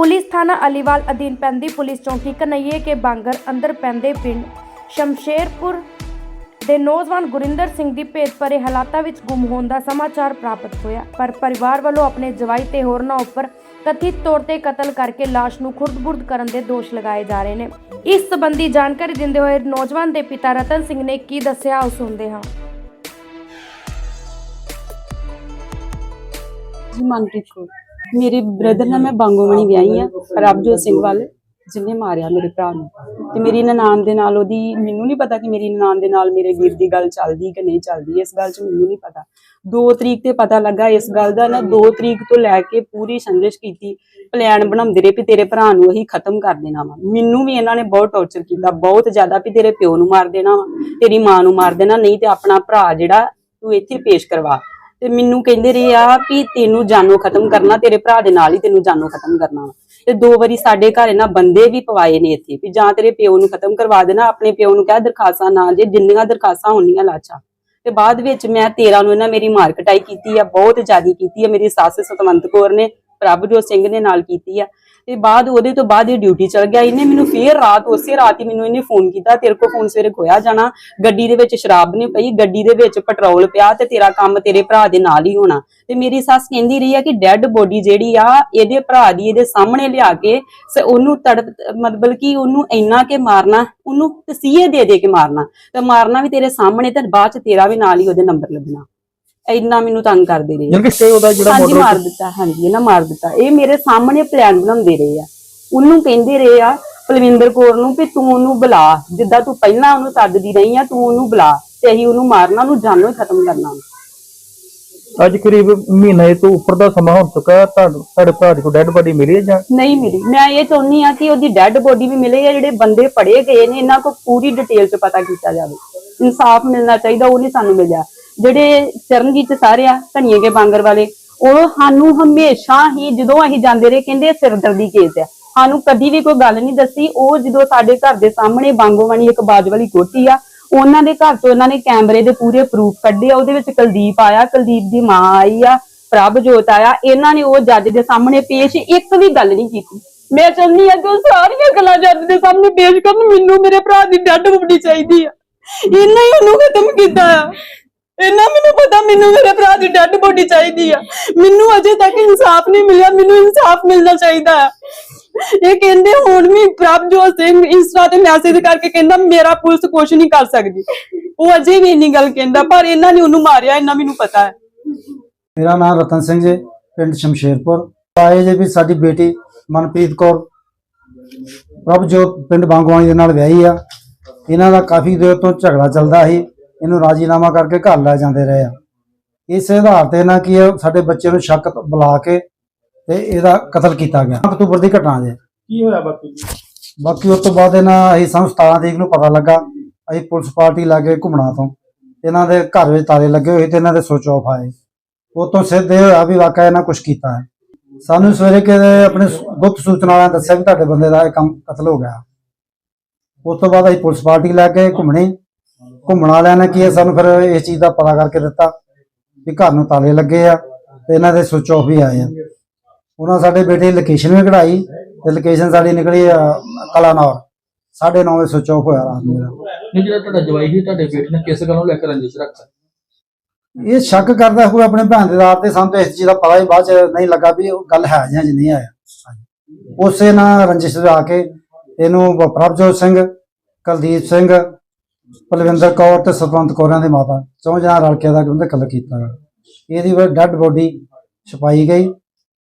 Police ਥਾਣਾ ਅਲੀਵਾਲ ਅਧੀਨ ਪੈਂਦੀ ਪੁਲਿਸ ਚੌਂਕੀ ਕਨਈਏ ਕੇ ਬਾਂਗਰ ਅੰਦਰ ਪੈਂਦੇ ਪਿੰਡ ਸ਼ਮਸ਼ੇਰਪੁਰ ਦੇ ਨੌਜਵਾਨ ਗੁਰਿੰਦਰ ਸਿੰਘ ਦੀ ਭੇਤ ਭਰੇ ਹਾਲਾਤਾਂ ਵਿੱਚ ਗੁੰਮ ਹੋਣ ਦਾ ਸਮਾਚਾਰ ਪ੍ਰਾਪਤ ਹੋਇਆ। ਪਰ ਪਰਿਵਾਰ ਵੱਲੋਂ ਆਪਣੇ ਜਵਾਈ ਤੇ ਹੋਰਨਾਂ ਉੱਪਰ ਕਥਿਤ ਤੌਰ ਤੇ ਕਤਲ ਕਰਕੇ ਲਾਸ਼ ਨੂੰ ਖੁਰਦ-ਬੁਰਦ ਕਰਨ ਦੇ ਦੋਸ਼ ਲਗਾਏ ਜਾ ਰਹੇ ਨੇ। ਇਸ ਸੰਬੰਧੀ ਜਾਣਕਾਰੀ ਦਿੰਦੇ ਹੋਏ ਨੌਜਵਾਨ ਦੇ ਪਿਤਾ ਰਤਨ ਸਿੰਘ ਨੇ ਕੀ ਦੱਸਿਆ ਉਹ ਸੁਣਦੇ ਹਾਂ। ਜੀ ਮਨਪ੍ਰੀਤ ਕੌਰ। ਮੇਰੇ ਬ੍ਰਦਰ ਨਾਲ ਮੈਂ ਬਾਂਗੋਮਣੀ ਵਿਆਹੀ ਆ ਪ੍ਰਭਜੋਤ ਸਿੰਘ ਵੱਲ ਜਿਹਨੇ ਮਾਰਿਆ ਮੇਰੇ ਭਰਾ ਨੂੰ। ਤੇ ਮੇਰੀ ਨਨਾਣ ਦੇ ਨਾਲ ਉਹਦੀ, ਮੈਨੂੰ ਨਹੀਂ ਪਤਾ ਕਿ ਮੇਰੀ ਨਨਾਣ ਦੇ ਨਾਲ ਮੇਰੇ ਵੀਰ ਦੀ ਗੱਲ ਚੱਲਦੀ ਕਿ ਨਹੀਂ ਚੱਲਦੀ, ਇਸ ਗੱਲ 'ਚ ਮੈਨੂੰ ਨਹੀਂ ਪਤਾ। 2 ਤਰੀਕ ਤੇ ਪਤਾ ਲੱਗਾ, ਇਸ ਗੱਲ ਦਾ ਨਾ 2 ਤਰੀਕ ਤੋਂ ਲੈ ਕੇ ਪੂਰੀ ਸੰਜਿਸ਼ ਕੀਤੀ ਪਲਾਨ ਬਣਾਉਂਦੇ ਰਹੇ ਵੀ ਤੇਰੇ ਭਰਾ ਨੂੰ ਅਸੀਂ ਖਤਮ ਕਰ ਦੇਣਾ ਵਾ। ਮੈਨੂੰ ਵੀ ਇਹਨਾਂ ਨੇ ਬਹੁਤ ਟੌਰਚਰ ਕੀਤਾ, ਬਹੁਤ ਜ਼ਿਆਦਾ ਵੀ ਤੇਰੇ ਪਿਓ ਨੂੰ ਮਾਰ ਦੇਣਾ ਵਾ, ਤੇਰੀ ਮਾਂ ਨੂੰ ਮਾਰ ਦੇਣਾ, ਨਹੀਂ ਤੇ ਆਪਣਾ ਭਰਾ ਜਿਹੜਾ ਤੂੰ ਇੱਥੇ ਪੇਸ਼ ਕਰਵਾ। ਤੇ ਮੈਨੂੰ ਕਹਿੰਦੇ ਰਹੇ ਆ ਵੀ ਤੈਨੂੰ ਜਾਨੋਂ ਖਤਮ ਕਰਨਾ, ਤੇਰੇ ਭਰਾ ਦੇ ਨਾਲ ਹੀ ਤੈਨੂੰ ਜਾਨੋਂ ਖਤਮ ਕਰਨਾ ਤੇ ਦੋ ਵਾਰੀ ਸਾਡੇ ਘਰ ਇਹਨਾਂ ਬੰਦੇ ਵੀ ਪਵਾਏ ਨੇ ਇੱਥੇ ਵੀ ਜਾਂ ਤੇਰੇ ਪਿਓ ਨੂੰ ਖਤਮ ਕਰਵਾ ਦੇਣਾ, ਆਪਣੇ ਪਿਓ ਨੂੰ ਕਹਿ ਦਰਖਾਸਾਂ ਨਾ ਜੇ ਜਿੰਨੀਆਂ ਦਰਖਾਸਾਂ ਹੋਣੀਆਂ ਲਾਚਾ। ਤੇ ਬਾਅਦ ਵਿੱਚ ਮੈਂ 13 ਨੂੰ ਇਹਨਾਂ ਮੇਰੀ ਮਾਰ ਕਟਾਈ ਕੀਤੀ ਆ, ਬਹੁਤ ਜ਼ਿਆਦੀ ਕੀਤੀ ਆ, ਮੇਰੀ ਸੱਸ ਸਤਵੰਤ ਕੌਰ ਨੇ ਪ੍ਰਭਜੋਤ ਸਿੰਘ ਨੇ ਨਾਲ ਕੀਤੀ ਆ। ਤੇ ਬਾਅਦ ਉਹਦੇ ਤੋਂ ਬਾਅਦ ਇਹ ਡਿਊਟੀ ਚਲ ਗਿਆ। ਇਹਨੇ ਮੈਨੂੰ ਫੇਰ ਰਾਤ, ਉਸੇ ਰਾਤ ਹੀ ਮੈਨੂੰ ਇਹਨੇ ਫੋਨ ਕੀਤਾ, ਤੇਰੇ ਕੋਲ ਫੋਨ ਸਵੇਰੇ ਖੋਇਆ ਜਾਣਾ। ਗੱਡੀ ਦੇ ਵਿੱਚ ਸ਼ਰਾਬ ਨਹੀਂ ਪਈ, ਗੱਡੀ ਦੇ ਵਿੱਚ ਪੈਟਰੋਲ ਪਿਆ ਤੇ ਤੇਰਾ ਕੰਮ ਤੇਰੇ ਭਰਾ ਦੇ ਨਾਲ ਹੀ ਹੋਣਾ। ਤੇ ਮੇਰੀ ਸੱਸ ਕਹਿੰਦੀ ਰਹੀ ਆ ਕਿ ਡੈੱਡ ਬੋਡੀ ਜਿਹੜੀ ਆ, ਇਹਦੇ ਭਰਾ ਦੀ ਇਹਦੇ ਸਾਹਮਣੇ ਲਿਆ ਕੇ ਉਹਨੂੰ ਤੜਪ ਮਤਲਬ ਕਿ ਉਹਨੂੰ ਇੰਨਾ ਕੇ ਮਾਰਨਾ, ਉਹਨੂੰ ਤਸੀਹੇ ਦੇ ਦੇ ਕੇ ਮਾਰਨਾ। ਤੇ ਮਾਰਨਾ ਵੀ ਤੇਰੇ ਸਾਹਮਣੇ ਤੇ ਬਾਅਦ ਚ ਤੇਰਾ ਵੀ ਨਾਲ ਹੀ ਉਹਦੇ ਨੰਬਰ ਲੱਗਣਾ। ਇੰਨਾ ਮੈਨੂੰ ਤੰਗ ਕਰਦੇ ਰਹੇ। ਯਾਨੀ ਕਿ ਸਟੇ ਉਹਦਾ ਜਿਹੜਾ ਹਾਂਜੀ ਮਾਰ ਦਿੱਤਾ ਹਾਂਜੀ ਇਹਨਾਂ ਮਾਰ ਦਿੱਤਾ। ਇਹ ਮੇਰੇ ਸਾਹਮਣੇ ਪਲਾਨ ਬਣਾਉਂਦੇ ਰਹੇ ਆ। ਉਹਨੂੰ ਕਹਿੰਦੇ ਰਹੇ ਆ ਪਲਵਿੰਦਰ ਕੌਰ ਨੂੰ ਵੀ ਤੂੰ ਉਹਨੂੰ ਬੁਲਾ। ਜਿੱਦਾਂ ਤੂੰ ਪਹਿਲਾਂ ਉਹਨੂੰ ਸੱਦਦੀ ਰਹੀ ਆ ਤੂੰ ਉਹਨੂੰ ਬੁਲਾ ਤੇ ਅਸੀਂ ਉਹਨੂੰ ਮਾਰਨਾ ਉਹਨੂੰ ਜਾਨੋਂ ਹੀ ਖਤਮ ਕਰਨਾ। ਅੱਜ ਕਰੀਬ ਮਹੀਨੇ ਤੋਂ ਉੱਪਰ ਦਾ ਸਮਾਂ ਹੋ ਚੁੱਕਾ ਹੈ। ਤੁਹਾਨੂੰ ਤੁਹਾਡੇ ਭਰਾ ਦੀ ਡੈਡ ਬੋਡੀ ਮਿਲੀ ਹੈ ਜਾਂ? ਨਹੀਂ ਮਿਲੀ। ਮੈਂ ਇਹ ਚਾਹੁੰਦੀ ਆ ਕਿ ਉਹਦੀ ਡੈੱਡ ਬੋਡੀ ਵੀ ਮਿਲੇ ਜਾਂ ਜਿਹੜੇ ਬੰਦੇ ਫੜੇ ਗਏ ਨੇ ਇਹਨਾਂ ਕੋਲ ਪੂਰੀ ਡਿਟੇਲ ਚ ਪਤਾ ਕੀਤਾ ਜਾਵੇ। ਇਨਸਾਫ ਮਿਲਣਾ ਚਾਹੀਦਾ ਉਹ ਨਹੀਂ ਸਾਨੂੰ ਮਿਲਿਆ। ਜਿਹੜੇ ਚਰਨਜੀਤ ਸਾਰੇ ਆ, ਧਨੀਏ ਕੇ ਬਾਂਗਰ ਵਾਲੇ, ਉਹ ਸਾਨੂੰ ਹਮੇਸ਼ਾ ਹੀ ਜਦੋਂ ਅਸੀਂ ਜਾਂਦੇ ਰਹੇ, ਕਹਿੰਦੇ ਸਿਰਦਰਦੀ ਕੇਸ ਆ। ਸਾਨੂੰ ਕਦੀ ਵੀ ਕੋਈ ਗੱਲ ਨਹੀਂ ਦੱਸੀ, ਉਹ ਜਦੋਂ ਸਾਡੇ ਘਰ ਦੇ ਸਾਹਮਣੇ ਬਾਂਗੋਵਾਣੀ ਇੱਕ ਬਾਜ ਵਾਲੀ ਕੋਠੀ ਆ, ਉਹਨਾਂ ਦੇ ਘਰ ਤੋਂ ਉਹਨਾਂ ਨੇ ਕੈਮਰੇ ਦੇ ਪੂਰੇ ਪ੍ਰੂਫ ਕੱਢੇ ਆ, ਉਹਦੇ ਵਿੱਚ ਕੁਲਦੀਪ ਆਇਆ, ਕੁਲਦੀਪ ਦੀ ਮਾਂ ਆਈ ਆ, ਪ੍ਰਭਜੋਤ ਆਇਆ, ਇਹਨਾਂ ਨੇ ਉਹ ਜੱਜ ਦੇ ਸਾਹਮਣੇ ਪੇਸ਼ ਇੱਕ ਵੀ ਗੱਲ ਨਹੀਂ ਕੀਤੀ। ਮੈਂ ਚਾਹੁੰਦੀ ਆ ਕਿ ਉਹ ਸਾਰੀਆਂ ਗੱਲਾਂ ਜੱਜ ਦੇ ਸਾਹਮਣੇ ਪੇਸ਼ ਕਰਨ, ਮੈਨੂੰ ਮੇਰੇ ਭਰਾ ਦੀ ਡੈਡ ਬੁੱਢੀ ਚਾਹੀਦੀ ਆ। ਇਹਨਾਂ ਹੀ ਉਹਨੂੰ ਖਤਮ ਕੀਤਾ ਆ। ਇਹਨਾਂ ਮੈਨੂੰ ਪਤਾ, ਮੈਨੂੰ ਮੇਰੇ ਭਰਾ ਦੀ ਡੈਡ ਬੋਡੀ ਚਾਹੀਦੀ ਆ। ਮੈਨੂੰ ਅਜੇ ਤੱਕ ਇਨਸਾਫ ਨਹੀਂ ਮਿਲਿਆ, ਮੈਨੂੰ ਇਨਸਾਫ ਮਿਲਣਾ ਚਾਹੀਦਾ ਆ। ਇਹ ਕਹਿੰਦੇ ਹੁਣ ਵੀ ਪ੍ਰਭਜੋਤ ਸਿੰਘ ਇੰਸਟਾ ਤੇ ਮੈਸੇਜ ਕਰਕੇ ਕਹਿੰਦਾ, ਮੇਰਾ ਪੁਲਿਸ ਕੁਝ ਨਹੀਂ ਕਰ ਸਕਦੀ। ਉਹ ਅਜੇ ਵੀ ਇੰਨੀ ਗੱਲ ਕਹਿੰਦਾ, ਪਰ ਇਹਨਾਂ ਨੇ ਉਹਨੂੰ ਮਾਰਿਆ ਇਹਨਾਂ ਮੈਨੂੰ ਪਤਾ ਹੈ। ਮੇਰਾ ਨਾਮ ਰਤਨ ਸਿੰਘ ਜੀ ਪਿੰਡ ਸ਼ਮਸ਼ੇਰਪੁਰ। ਆਏ ਜੇ ਵੀ ਸਾਡੀ ਬੇਟੀ ਮਨਪ੍ਰੀਤ ਕੌਰ, ਪ੍ਰਭਜੋਤ ਪਿੰਡ ਬਾਂਗਵਾਨੀ ਦੇ ਨਾਲ ਵਿਆਹੀ ਆ। ਇਹਨਾਂ ਦਾ ਕਾਫੀ ਦੇਰ ਤੋਂ ਝਗੜਾ ਚੱਲਦਾ ਸੀ। ਇਹਨੂੰ ਰਾਜੀਨਾਮਾ ਕਰਕੇ ਘਰ ਲੈ ਜਾਂਦੇ ਰਹੇ ਆ। ਇਸੇ ਆਧਾਰ ਤੇ ਨਾ ਕੀ ਸਾਡੇ ਬੱਚੇ ਨੂੰ ਸ਼ੱਕ ਬੁਲਾ ਕੇ ਤੇ ਇਹਦਾ ਕਤਲ ਕੀਤਾ ਗਿਆ। ਅਕਤੂਬਰ ਦੀ ਘਟਨਾ ਜੇ। ਕੀ ਹੋਇਆ ਬਾਕੀ ਬਾਕੀ ਉਸ ਤੋਂ ਬਾਅਦ ਇਹਨਾਂ ਅਸੀਂ ਸਾਨੂੰ 17 ਤਰੀਕ ਨੂੰ ਪਤਾ ਲੱਗਾ ਅਸੀਂ ਪੁਲਿਸ ਪਾਰਟੀ ਲਾਗੇ ਘੁੰਮਣਾ ਤੋਂ। ਇਹਨਾਂ ਦੇ ਘਰ ਵਿੱਚ ਤਾਲੇ ਲੱਗੇ ਹੋਏ ਤੇ ਇਹਨਾਂ ਦੇ ਸੁਚ ਆਫ ਆਏ। ਉਹ ਤੋਂ ਸਿੱਧ ਇਹ ਹੋਇਆ ਵੀ ਵਾਕਿਆ ਇਹਨਾਂ ਕੁਝ ਕੀਤਾ ਹੈ। ਸਾਨੂੰ ਸਵੇਰੇ ਕਿਤੇ ਆਪਣੇ ਗੁਪਤ ਸੂਚਨਾ ਵਾਲਿਆਂ ਦੱਸਿਆ ਵੀ ਤੁਹਾਡੇ ਬੰਦੇ ਦਾ ਇਹ ਕੰਮ ਕਤਲ ਹੋ ਗਿਆ। ਉਸ ਤੋਂ ਬਾਅਦ ਅਸੀਂ ਪੁਲਿਸ ਪਾਰਟੀ ਲੈ ਕੇ ਘੁੰਮਣੇ। ਘੁੰਮਣ ਵਾਲਿਆਂ ਨੇ ਕੀ ਹੈ ਸਾਨੂੰ ਫਿਰ ਇਸ ਚੀਜ਼ ਦਾ ਪਤਾ ਕਰਕੇ ਦਿੱਤਾ ਵੀ ਘਰ ਨੂੰ ਤਾਲੇ ਲੱਗੇ ਆ ਤੇ ਇਹਨਾਂ ਦੇ ਸੁਚ ਆਫ ਵੀ ਆਏ ਆ। ਉਹਨਾਂ ਸਾਡੇ ਬੇਟੇ ਲੋਕੇਸ਼ਨ ਵੀ ਕਢਾਈ ਤੇ ਲੋਕੇਸ਼ਨ ਸਾਡੀ ਨਿਕਲੀ ਕਲਾਨੌਰ। 9:30 ਵਜੇ ਸੁਚ ਆਫ ਹੋਇਆ ਰਾਤ ਨੂੰ। ਨਹੀਂ ਜਿਹੜਾ ਤੁਹਾਡਾ ਜਵਾਈ ਸੀ ਤੁਹਾਡੇ ਬੇਟੇ ਨੇ ਕਿਸ ਗੱਲੋਂ ਲੈ ਕੇ ਰੰਜਿਸ਼ ਰੱਖਤਾ ਇਹ ਸ਼ੱਕ ਕਰਦਾ ਹੋਇਆ ਆਪਣੇ ਭੈਣ ਦੇ ਆਧਾਰ ਤੇ ਸਾਨੂੰ ਇਸ ਚੀਜ਼ ਦਾ ਪਤਾ ਹੀ ਬਾਅਦ ਚ ਨਹੀਂ ਲੱਗਾ ਵੀ ਉਹ ਗੱਲ ਹੈ ਜਾਂ ਨਹੀਂ ਹੈ ਉਸੇ ਨਾਲ ਰੰਜਿਸ਼ ਦੇ ਆ ਕੇ ਇਹਨੂੰ ਪ੍ਰਭਜੋਤ ਸਿੰਘ ਕੁਲਦੀਪ ਸਿੰਘ ਪਲਵਿੰਦਰ ਕੌਰ ਤੇ ਸਤਵੰਤ ਕੌਰਾਂ ਦੀ ਮਾਤਾ ਚੌਂ ਜਣਾ ਰਲ ਕੇ ਦਾ ਕਹਿੰਦੇ ਕਤਲ ਕੀਤਾ ਇਹਦੀ ਵੀ ਡੈੱਡ ਬੋਡੀ ਛਪਾਈ ਗਈ।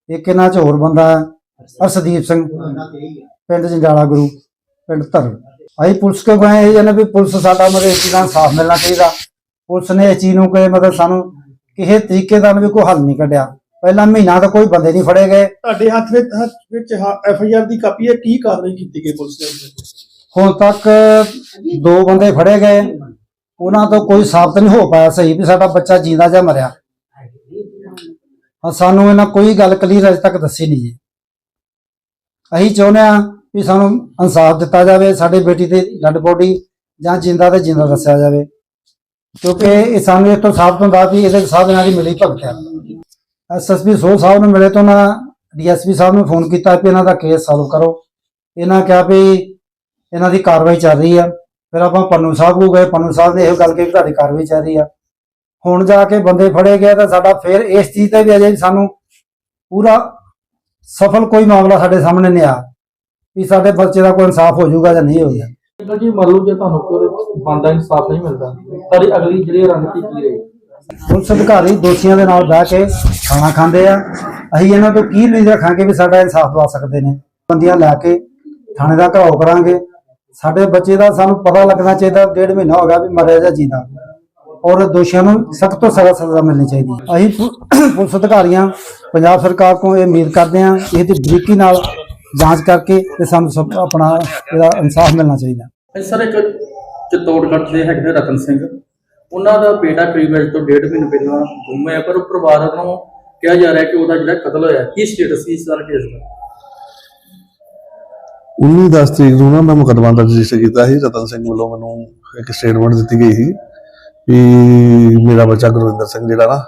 ਇੱਕ ਇਹਨਾਂ ਚ ਹੋਰ ਬੰਦਾ ਅਰਸ਼ਦੀਪ ਸਿੰਘ। ਪਿੰਡ ਜੰਜਾਲਾ ਗੁਰੂ, ਪਿੰਡ ਧਰ ਅਸੀਂ ਪੁਲਿਸ ਕੋ ਗਏ? ਇਹ ਨੇ ਵੀ ਪੁਲਿਸ ਸਾਡਾ ਮਤਲਬ ਇਸ ਚੀਜ਼ ਦਾ ਇਨਸਾਫ ਮਿਲਣਾ ਚਾਹੀਦਾ। ਪੁਲਿਸ ਨੇ ਇਸ ਚੀਜ਼ ਨੂੰ ਕੋਈ ਮਤਲਬ ਸਾਨੂੰ ਕਿਸੇ ਤਰੀਕੇ ਦਾ ਵੀ ਕੋਈ ਹੱਲ ਨਹੀਂ ਕੱਢਿਆ। ਪਹਿਲਾਂ ਮਹੀਨਾ ਤਾਂ ਕੋਈ ਬੰਦੇ ਨਹੀਂ ਫੜੇ ਗਏ। ਤੁਹਾਡੇ ਹੱਥ ਵਿੱਚ ਹੱਥ ਵਿੱਚ ਐਫ ਆਈ ਆਰ ਦੀ ਕਾਪੀ ਹੈ। ਕੀ ਕਾਰਵਾਈ ਕੀਤੀ ਗਈ ਪੁਲਿਸ ਦੇ ਹੁਣ ਤੱਕ ਦੋ ਬੰਦੇ ਫੜੇ ਗਏ। ਉਹਨਾਂ ਤੋਂ ਕੋਈ ਸਾਬਤ ਨਹੀਂ ਹੋ ਪਾਇਆ ਸਹੀ ਵੀ ਸਾਡਾ ਬੱਚਾ ਜਿੰਦਾ ਜਾਂ ਮਰਿਆ। ਸਾਨੂੰ ਇਹਨਾਂ ਕੋਈ ਗੱਲ ਕਲੀਅਰ ਅਜੇ ਤੱਕ ਦੱਸੀ ਨਹੀਂ ਜੀ। ਅਸੀਂ ਚਾਹੁੰਦੇ ਆ ਵੀ ਸਾਨੂੰ ਇਨਸਾਫ ਦਿੱਤਾ ਜਾਵੇ, ਸਾਡੇ ਬੇਟੀ ਦੀ ਡੈਡ ਬੋਡੀ ਜਾਂ ਜਿੰਦਾ ਤੇ ਜਿੰਦਾ ਦੱਸਿਆ ਜਾਵੇ। ਕਿਉਂਕਿ ਇਹ ਸਾਨੂੰ ਇਹ ਤੋਂ ਸਾਬਤ ਹੁੰਦਾ ਵੀ ਇਹਦੇ ਸਾਧ ਨਾਲ ਹੀ ਮਿਲੀ ਭਗਤ ਹੈ ਐਸਐਸਪੀ ਸੋਹ ਸਾਹਿਬ ਨੂੰ ਮਿਲੇ ਤੋਂ ਨਾ ਡੀਐਸਪੀ ਸਾਹਿਬ ਨੂੰ ਫੋਨ ਕੀਤਾ ਵੀ ਇਹਨਾਂ ਦਾ ਕੇਸ ਸੋਲਵ ਕਰੋ। ਇਹਨਾਂ ਕਿਹਾ ਵੀ ਇਹਨਾਂ ਦੀ ਕਾਰਵਾਈ ਚੱਲ ਰਹੀ ਆ। ਫਿਰ ਆਪਾਂ ਪੰਨੂ ਸਾਹਿਬ ਨੂੰ ਗਏ। ਪੰਨੂ ਸਾਹਿਬ ਨੇ ਇਹੋ ਗੱਲ ਕਹੀ ਤੁਹਾਡੀ ਕਾਰਵਾਈ ਚੱਲ ਰਹੀ ਆ। ਹੁਣ ਜਾ ਕੇ ਬੰਦੇ ਫੜੇ ਗਏ ਤਾਂ ਸਾਡਾ ਫਿਰ ਇਸ ਚੀਜ਼ ਤੇ ਵੀ ਅਜੇ ਸਾਨੂੰ ਪੂਰਾ ਸਫਲ ਕੋਈ ਮਾਮਲਾ ਸਾਡੇ ਸਾਹਮਣੇ ਨਹੀਂ ਆ। ਵੀ ਸਾਡੇ ਬੱਚੇ ਦਾ ਕੋਈ ਇਨਸਾਫ ਹੋ ਜਾਊਗਾ ਜਾਂ ਨਹੀਂ ਹੋਊਗਾ ਅੰਕਲ ਜੀ ਮੰਨ ਲਓ ਜੇ ਤੁਹਾਨੂੰ ਕੋਈ ਬੰਦਾ ਇਨਸਾਫ ਨਹੀਂ ਮਿਲਦਾ ਤੁਹਾਡੀ ਅਗਲੀ ਜਿਹੜੀ ਰਣਨੀਤੀ ਕੀ ਰਹੇਗੀ? ਪੁਲਿਸ ਅਧਿਕਾਰੀ ਦੋਸ਼ੀਆਂ ਦੇ ਨਾਲ ਬਹਿ ਕੇ ਖਾਣਾ ਖਾਂਦੇ ਆ। ਅਸੀਂ ਇਹਨਾਂ ਤੋਂ ਕੀ ਉਮੀਦ ਰੱਖਾਂਗੇ ਵੀ ਸਾਡਾ ਇਨਸਾਫ ਦਵਾ ਸਕਦੇ ਨੇ। ਬੰਦੀਆਂ ਲੈ ਕੇ ਥਾਣੇ ਦਾ ਘਰਾਓ ਕਰਾਂਗੇ। ਸਾਡੇ ਬੱਚੇ ਦਾ ਸਾਨੂੰ ਪਤਾ ਲੱਗਣਾ ਚਾਹੀਦਾ, ਡੇਢ ਮਹੀਨਾ ਹੋ ਗਿਆ ਵੀ ਮਰਿਆ ਜਾਂ ਜਿੰਦਾ। ਔਰ ਦੋਸ਼ੀਆਂ ਨੂੰ ਸਖਤ ਤੋਂ ਸਖਤ ਸਜ਼ਾ ਮਿਲਣੀ ਚਾਹੀਦੀ ਹੈ। ਅਸੀਂ ਪੁਲਿਸ ਅਧਿਕਾਰੀਆਂ, ਪੰਜਾਬ ਸਰਕਾਰ ਕੋਲ ਇਹ ਉਮੀਦ ਕਰਦੇ ਹਾਂ ਕਿ ਇਹਦੀ ਬਰੀਕੀ ਨਾਲ ਜਾਂਚ ਕਰਕੇ ਤੇ ਸਾਨੂੰ ਸਭ ਆਪਣਾ ਇਹਦਾ ਇਨਸਾਫ ਮਿਲਣਾ ਚਾਹੀਦਾ। ਸਰ ਇੱਕ ਚਿੱਤੌੜਗੜ੍ਹ ਦੇ ਹੈਗੇ ਰਤਨ ਸਿੰਘ। ਉਹਨਾਂ ਦਾ ਬੇਟਾ ਕਰੀਬ ਅੱਜ ਤੋਂ ਡੇਢ ਮਹੀਨੇ ਪਹਿਲਾਂ ਗੁੰਮ ਹੋਇਆ, ਪਰ ਪਰਿਵਾਰ ਵੱਲੋਂ ਕਿਹਾ ਜਾ ਰਿਹਾ ਕਿ ਉਹਦਾ ਜਿਹੜਾ ਕਤਲ ਹੋਇਆ, ਕੀ ਸਟੇਟਸ ਸੀ ਇਸ ਸਾਰਾ ਕੇਸ ਦਾ? 19 ਦਸ ਤਰੀਕ ਨੂੰ ਨਾ ਮੈਂ ਮੁਕੱਦਮਾ ਦਰਜ ਰਜਿਸਟਰ ਕੀਤਾ ਸੀ, ਰਤਨ ਸਿੰਘ ਵੱਲੋਂ ਮੈਨੂੰ ਇੱਕ ਸਟੇਟਮੈਂਟ ਦਿੱਤੀ ਗਈ ਸੀ ਕਿ ਮੇਰਾ ਬੱਚਾ ਗੁਰਵਿੰਦਰ ਸਿੰਘ ਜਿਹੜਾ ਨਾ,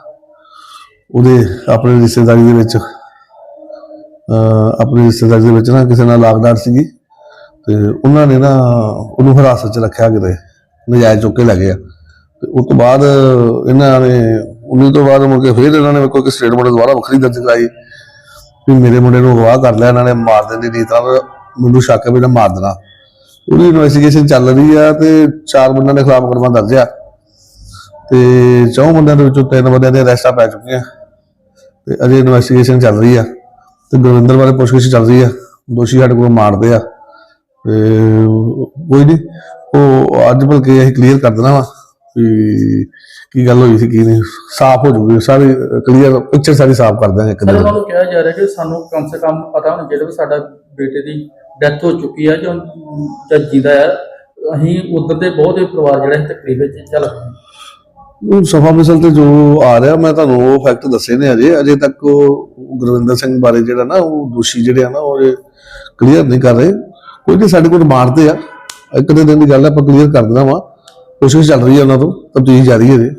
ਉਹਦੇ ਆਪਣੇ ਰਿਸ਼ਤੇਦਾਰੀ ਦੇ ਵਿੱਚ, ਅਹ ਰਿਸ਼ਤੇਦਾਰੀ ਦੇ ਵਿੱਚ ਨਾ ਕਿਸੇ ਨਾਲ ਲਾਗਦਾਰ ਸੀਗੀ ਤੇ ਉਹਨਾਂ ਨੇ ਨਾ ਉਹਨੂੰ ਹਿਰਾਸਤ 'ਚ ਰੱਖਿਆ ਕਿਤੇ, ਨਜਾਇਜ਼ ਚੁੱਕ ਕੇ ਲੈ ਗਿਆ ਤੇ ਉਸ ਤੋਂ ਬਾਅਦ ਇਹਨਾਂ ਨੇ, ਉਹਨੂੰ ਤੋਂ ਬਾਅਦ ਮੁੜ ਕੇ ਫਿਰ ਇਹਨਾਂ ਨੇ ਮੇਰੇ ਸਟੇਟਮੈਂਟ ਦੁਬਾਰਾ ਵੱਖਰੀ ਦਰਜ ਕਰਾਈ ਵੀ ਮੇਰੇ ਮੁੰਡੇ ਨੂੰ ਅਗਵਾ ਕਰ ਲਿਆ, ਇਹਨਾਂ ਨੇ ਮਾਰ ਦੇਣ ਦੀ ਨੀਤ ਨਾਲ ਮੈਨੂੰ ਸ਼ੱਕ ਹੈ ਵੀ ਇਹਨਾਂ ਮਾਰ ਦੇਣਾ। ਉਹਦੀ ਇਨਵੈਸਟੀਗੇਸ਼ਨ ਚੱਲ ਰਹੀ ਆ ਤੇ ਚਾਰ ਬੰਦਿਆਂ ਦੇ ਖਿਲਾਫ ਮੁਕੱਦਮਾ ਦਰਜ ਆ। ਤੇ ਚੌਂ ਬੰਦਿਆਂ ਦੇ ਵਿੱਚੋਂ ਤਿੰਨ ਬੰਦਿਆਂ ਦੇ ਅਰੈਸਟਾਂ ਪੈ ਚੁੱਕੀਆਂ। ਤੇ ਅਜੇ ਇਨਵੈਸਟੀਗੇਸ਼ਨ ਚੱਲ ਰਹੀ ਆ। ਤੇ ਗੁਰਵਿੰਦਰ ਬਾਰੇ ਪੁੱਛਗਿੱਛ ਚੱਲ ਰਹੀ ਆ। ਦੋਸ਼ੀ ਸਾਡੇ ਕੋਲ ਮਾਰਦੇ ਆ। ਤੇ ਕੋਈ ਨਹੀਂ ਉਹ ਅੱਜ ਬਲਕਿ ਅਸੀਂ ਕਲੀਅਰ ਕਰ ਦੇਣਾ ਵਾ ਵੀ ਕੀ ਗੱਲ ਹੋਈ ਸੀ ਕੀ ਨਹੀਂ। ਸਾਫ਼ ਹੋ ਜੂਗੀ ਸਾਰੀ ਕਲੀਅਰ ਪਿਕਚਰ ਸਾਰੀ ਸਾਫ਼ ਕਰ ਦਾਂਗੇ ਇੱਕ ਦਿਨ। ਉਹਨਾਂ ਨੂੰ ਕਿਹਾ ਜਾ ਰਿਹਾ ਕਿ ਸਾਨੂੰ ਕਮ ਸੇ ਕਮ ਪਤਾ ਹੋਣਾ ਚਾਹੀਦਾ ਵੀ ਸਾਡਾ ਬੇਟੇ ਦੀ ਡੈਥ ਹੋ ਚੁੱਕੀ ਆ ਜਾਂ ਜਾਂ ਜਿੰਦਾ ਆ, ਅਸੀਂ ਉਧਰ ਦੇ ਬਹੁਤ ਹੀ ਪਰਿਵਾਰ ਜਿਹੜਾ ਇਸ ਤਕਲੀਫ ਵਿੱਚ ਚੱਲ ਉਹ ਸਫਾ ਮਿਸਲ ਤੇ ਜੋ ਆ ਰਿਹਾ, ਮੈਂ ਤੁਹਾਨੂੰ ਉਹ ਫੈਕਟ ਦੱਸੇ ਨੇ ਅਜੇ। ਅਜੇ ਤੱਕ ਉਹ ਗੁਰਵਿੰਦਰ ਸਿੰਘ ਬਾਰੇ ਜਿਹੜਾ ਨਾ, ਉਹ ਦੋਸ਼ੀ ਜਿਹੜੇ ਆ ਨਾ, ਉਹ ਕਲੀਅਰ ਨਹੀਂ ਕਰ ਰਹੇ। ਕੋਈ ਨਹੀਂ, ਸਾਡੇ ਕੋਲ ਮਾਰਦੇ ਆ। ਇੱਕ ਦੇ ਦਿਨ ਦੀ ਗੱਲ ਆਪਾਂ ਕਲੀਅਰ ਕਰ ਦੇਣਾ ਵਾ। ਕੋਸ਼ਿਸ਼ ਚੱਲ ਰਹੀ ਹੈ ਉਹਨਾਂ ਤੋਂ ਤਬਦੀਲ ਜਾਰੀ ਹੈ ਜੀ